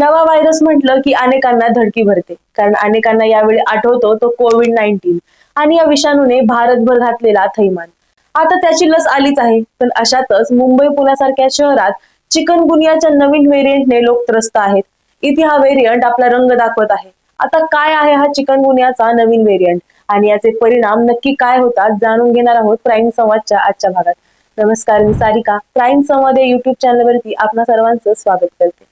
नवा व्हायरस म्हटलं की अनेकांना धडकी भरते. कारण अनेकांना यावेळी आठवतो तो कोविड नाईन्टीन आणि या विषाणूने भारतभर घातलेला थैमान. आता त्याची लस आलीच आहे पण अशातच मुंबई पुण्यासारख्या शहरात चिकनगुनियाच्या नवीन व्हेरियंटने लोक त्रस्त आहेत. इथे हा व्हेरियंट आपला रंग दाखवत आहे. आता काय आहे हा चिकनगुनियाचा नवीन व्हेरियंट आणि याचे परिणाम नक्की काय होतात जाणून घेणार आहोत प्राईम संवादच्या आजच्या भागात. नमस्कार मी सारिका. प्राईम संवाद या युट्यूब चॅनलवरती आपणा सर्वांचं स्वागत करते.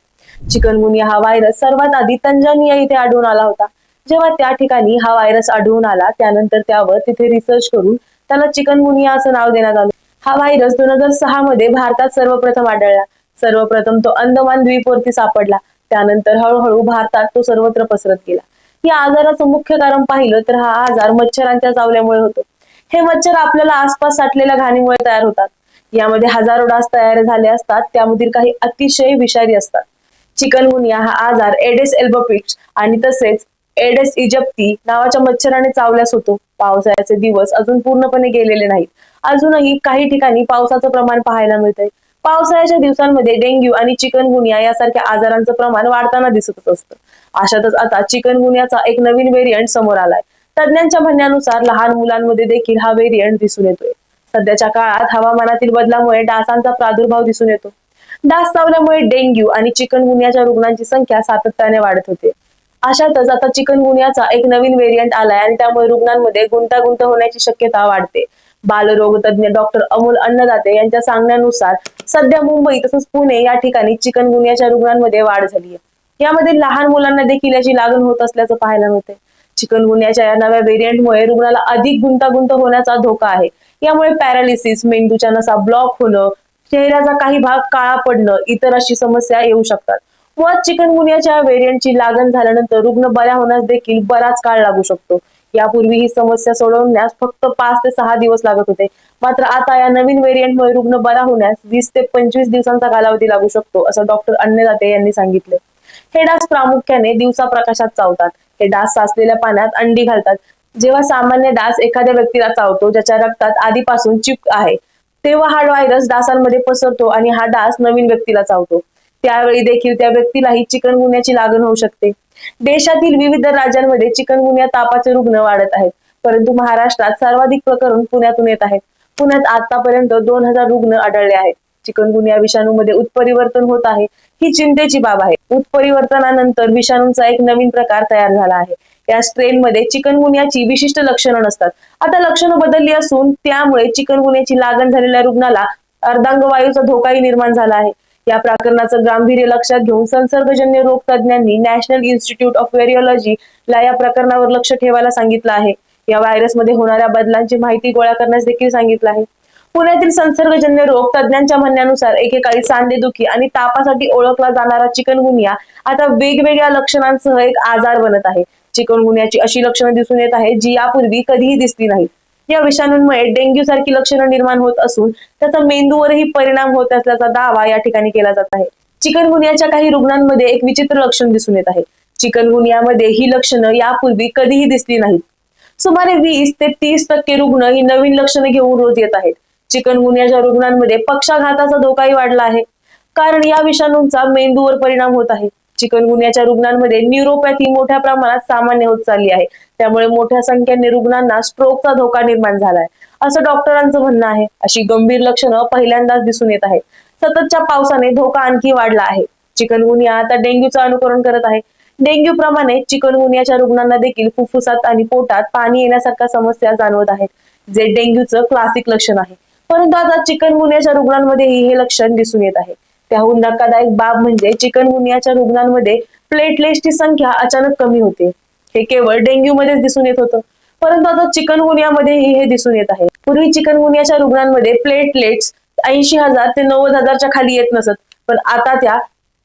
चिकनगुनिया हा व्हायरस सर्वात आधी तंजानिया इथे आढळून आला होता. जेव्हा त्या ठिकाणी हा व्हायरस आढळून आला त्यानंतर त्यावर तिथे रिसर्च करून त्याला चिकनगुनिया असं नाव देण्यात आलं. हा व्हायरस दोन हजार सहा मध्ये भारतात सर्वप्रथम आढळला. सर्वप्रथम तो अंदमान द्वीपवरती सापडला. त्यानंतर हळूहळू भारतात तो सर्वत्र पसरत गेला. या आजाराचं मुख्य कारण पाहिलं तर हा आजार मच्छरांच्या चावल्यामुळे होतो. हे मच्छर आपल्याला आसपास साठलेल्या घाणीमुळे तयार होतात. यामध्ये हजारो डास तयार झाले असतात. त्यामधील काही अतिशय विषारी असतात. चिकनगुनिया हा आजार एडेस एल्बोपिक्स आणि तसेच एडेस इजिप्ती नावाच्या मच्छराने चावल्यास होतो. पावसाळ्याचे दिवस अजून पूर्णपणे गेलेले नाहीत. अजूनही काही ठिकाणी पावसाचं प्रमाण पाहायला मिळतंय. पावसाळ्याच्या दिवसांमध्ये डेंग्यू आणि चिकनगुनिया यासारख्या आजारांचं प्रमाण वाढताना दिसतच असतं. अशातच आता चिकनगुनियाचा एक नवीन व्हेरियंट समोर आलाय. तज्ज्ञांच्या म्हणण्यानुसार लहान मुलांमध्ये देखील हा व्हेरियंट दिसून येतोय. सध्याच्या काळात हवामानातील बदलामुळे डासांचा प्रादुर्भाव दिसून येतो. डास चावल्यामुळे डेंग्यू आणि चिकनगुनियाच्या रुग्णांची संख्या सातत्याने वाढत होते. अशातच आता चिकनगुनियाचा एक नवीन व्हेरियंट आलाय आणि त्यामुळे रुग्णांमध्ये गुंतागुंत होण्याची शक्यता वाढते. बालरोग तज्ज्ञ डॉक्टर अमोल अन्नदाते यांच्या सांगण्यानुसार सध्या मुंबई तसंच पुणे या ठिकाणी चिकनगुनियाच्या रुग्णांमध्ये वाढ झाली आहे यामध्ये लहान मुलांना देखील याची लागण होत असल्याचं पाहायला मिळते चिकनगुनियाच्या या नव्या व्हेरियंटमुळे रुग्णाला अधिक गुंतागुंत होण्याचा धोका आहे. यामुळे पॅरालिसिस मेंदूच्या नसा ब्लॉक होणं चेहऱ्याचा काही भाग काळा पडणं इतर अशी समस्या येऊ शकतात. मुळात चिकनगुनियाच्या व्हेरियंटची लागण झाल्यानंतर रुग्ण बऱ्या होण्यास देखील बराच काळ लागू शकतो. यापूर्वी ही समस्या सोडवण्यास फक्त पाच ते सहा दिवस लागत होते. मात्र आता या नवीन व्हेरियंटमुळे रुग्ण बरा होण्यास वीस ते पंचवीस दिवसांचा कालावधी लागू शकतो असं डॉक्टर अन्नदाते यांनी सांगितले. हे डास प्रामुख्याने दिवसा प्रकाशात चावतात. हे डास साचलेल्या पाण्यात अंडी घालतात. जेव्हा सामान्य डास एखाद्या व्यक्तीला चावतो ज्याच्या रक्तात आधीपासून चिप आहे तेव्हा हा व्हायरस डासांमध्ये पसरतो आणि हा डास नवीन व्यक्तीला चावतो. त्यावेळी देखील त्या व्यक्तीलाही चिकनगुन्याची लागण होऊ शकते. देशातील विविध राज्यांमध्ये चिकनगुन्या तापाचे रुग्ण वाढत आहेत. परंतु महाराष्ट्रात सर्वाधिक प्रकरण पुण्यातून येत आहेत. पुण्यात आतापर्यंत दोन हजार रुग्ण आढळले आहेत. चिकनगुनिया विषाणूमध्ये उत्परिवर्तन होत आहे. ही चिंतेची बाब आहे. उत्परिवर्तनानंतर विषाणूंचा एक नवीन प्रकार तयार झाला आहे. या स्ट्रेन मध्ये चिकनगुनियाची विशिष्ट लक्षणं नसतात. आता लक्षणं बदलली असून त्यामुळे चिकनगुनियाची लागण झालेल्या रुग्णाला अर्धांगवायूचा धोकाही निर्माण झाला आहे. या प्रकरणाचं गांभीर्य लक्षात घेऊन संसर्गजन्य रोग तज्ज्ञांनी नॅशनल इन्स्टिट्यूट ऑफ व्हेरिओलॉजी ला या प्रकरणावर लक्ष ठेवायला सांगितलं आहे. या व्हायरसमध्ये होणाऱ्या बदलांची माहिती गोळा करण्यास देखील सांगितलं आहे. पुण्यातील संसर्गजन्य रोग तज्ज्ञांच्या म्हणण्यानुसार एकेकाळी सांधेदुखी आणि तापासाठी ओळखला जाणारा चिकनगुनिया आता वेगवेगळ्या लक्षणांसह एक आजार बनत आहे. चिकनगुनियाची अशी लक्षणं दिसून येत आहेत जी यापूर्वी कधीही दिसली नाहीत. या विषाणूंमुळे डेंग्यू सारखी लक्षणं निर्माण होत असून त्याचा मेंदूवरही परिणाम होत असल्याचा दावा या ठिकाणी केला जात आहे. चिकनगुनियाच्या काही रुग्णांमध्ये एक विचित्र लक्षण दिसून येत आहे. चिकनगुनियामध्ये ही लक्षणं यापूर्वी कधीही दिसली नाहीत. सुमारे वीस ते तीस टक्के रुग्ण ही नवीन लक्षणं घेऊन रोज येत आहेत. चिकनगुनियाच्या रुग्णांमध्ये पक्षाघाताचा धोकाही वाढला आहे. कारण या विषाणूंचा मेंदूवर परिणाम होत आहे. चिकनगुनियाच्या रुग्णांमध्ये न्यूरोपॅथी मोठ्या प्रमाणात सामान्य होत चालली आहे. त्यामुळे मोठ्या संख्येने रुग्णांना स्ट्रोकचा धोका निर्माण झालाय. असं डॉक्टरांचं म्हणणं आहे. अशी गंभीर लक्षणं पहिल्यांदाच दिसून येत आहेत. सततच्या पावसाने धोका आणखी वाढला आहे. चिकनगुनिया आता डेंग्यूचं अनुकरण करत आहे. डेंग्यू प्रमाणे चिकनगुनियाच्या रुग्णांना देखील फुफ्फुसात आणि पोटात पाणी येण्यासारख्या समस्या जाणवत आहेत जे डेंग्यूचं क्लासिक लक्षण आहे. परंतु आता चिकनगुनियाच्या रुग्णांमध्येही हे लक्षण दिसून येत आहे. त्याहून धक्कादायक बाब म्हणजे चिकनगुनियाच्या रुग्णांमध्ये प्लेटलेट्सची संख्या अचानक कमी होते. हे केवळ डेंग्यू मध्येच दिसून येत होतं. परंतु आता चिकनगुनियामध्येही हे दिसून येत आहे. पूर्वी चिकनगुनियाच्या रुग्णांमध्ये प्लेटलेट्स ऐंशी हजार ते नव्वद हजारच्या खाली येत नसत पण आता त्या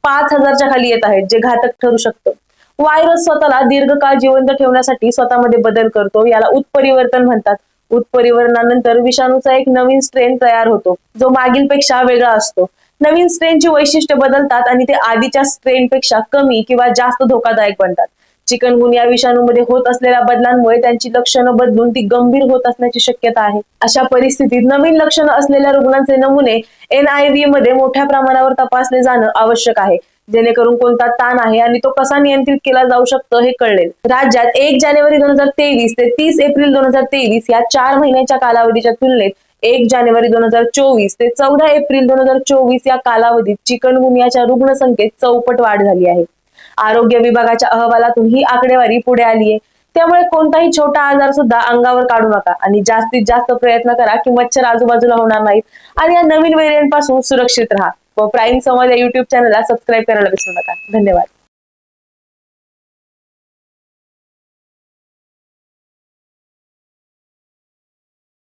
पाच हजारच्या खाली येत आहेत जे घातक ठरू शकतं. व्हायरस स्वतःला दीर्घकाळ जिवंत ठेवण्यासाठी स्वतःमध्ये बदल करतो याला उत्परिवर्तन म्हणतात. उत्परिवर्तनानंतर विषाणूचा एक नवीन स्ट्रेन तयार होतो जो मागील पेक्षा वेगळा असतो. नवीन स्ट्रेनची वैशिष्ट्य बदलतात आणि ते आधीच्या स्ट्रेनपेक्षा कमी किंवा जास्त धोकादायक बनतात. चिकनगुनिया विषाणूमध्ये होत असलेल्या बदलांमुळे त्यांची लक्षणं बदलून ती गंभीर होत असण्याची शक्यता आहे. अशा परिस्थितीत नवीन लक्षणं असलेल्या रुग्णांचे नमुने एन आय व्ही मध्ये मोठ्या प्रमाणावर तपासले जाणं आवश्यक आहे. जेणेकरून कोणता ताण आहे आणि तो कसा नियंत्रित केला जाऊ शकतो हे कळले राज्यात एक जानेवारी दोन हजार तेवीस ते तीस एप्रिल दोन हजार तेवीस या चार महिन्याच्या कालावधीच्या तुलनेत एक जानेवारी दोन हजार चोवीस ते चौदा एप्रिल दोन हजार चोवीस या कालावधीत चिकनगुनियाच्या रुग्णसंख्येत चौपट वाढ झाली आहे. आरोग्य विभागाच्या अहवालातून ही आकडेवारी पुढे आली आहे. त्यामुळे कोणताही छोटा आजार सुद्धा अंगावर काढू नका आणि जास्तीत जास्त प्रयत्न करा की मच्छर आजूबाजूला होणार नाहीत आणि या नवीन व्हेरियंटपासून सुरक्षित राहा. व प्राईम संवाद या युट्यूब चॅनलला सबस्क्राईब करायला विसरू नका. धन्यवाद.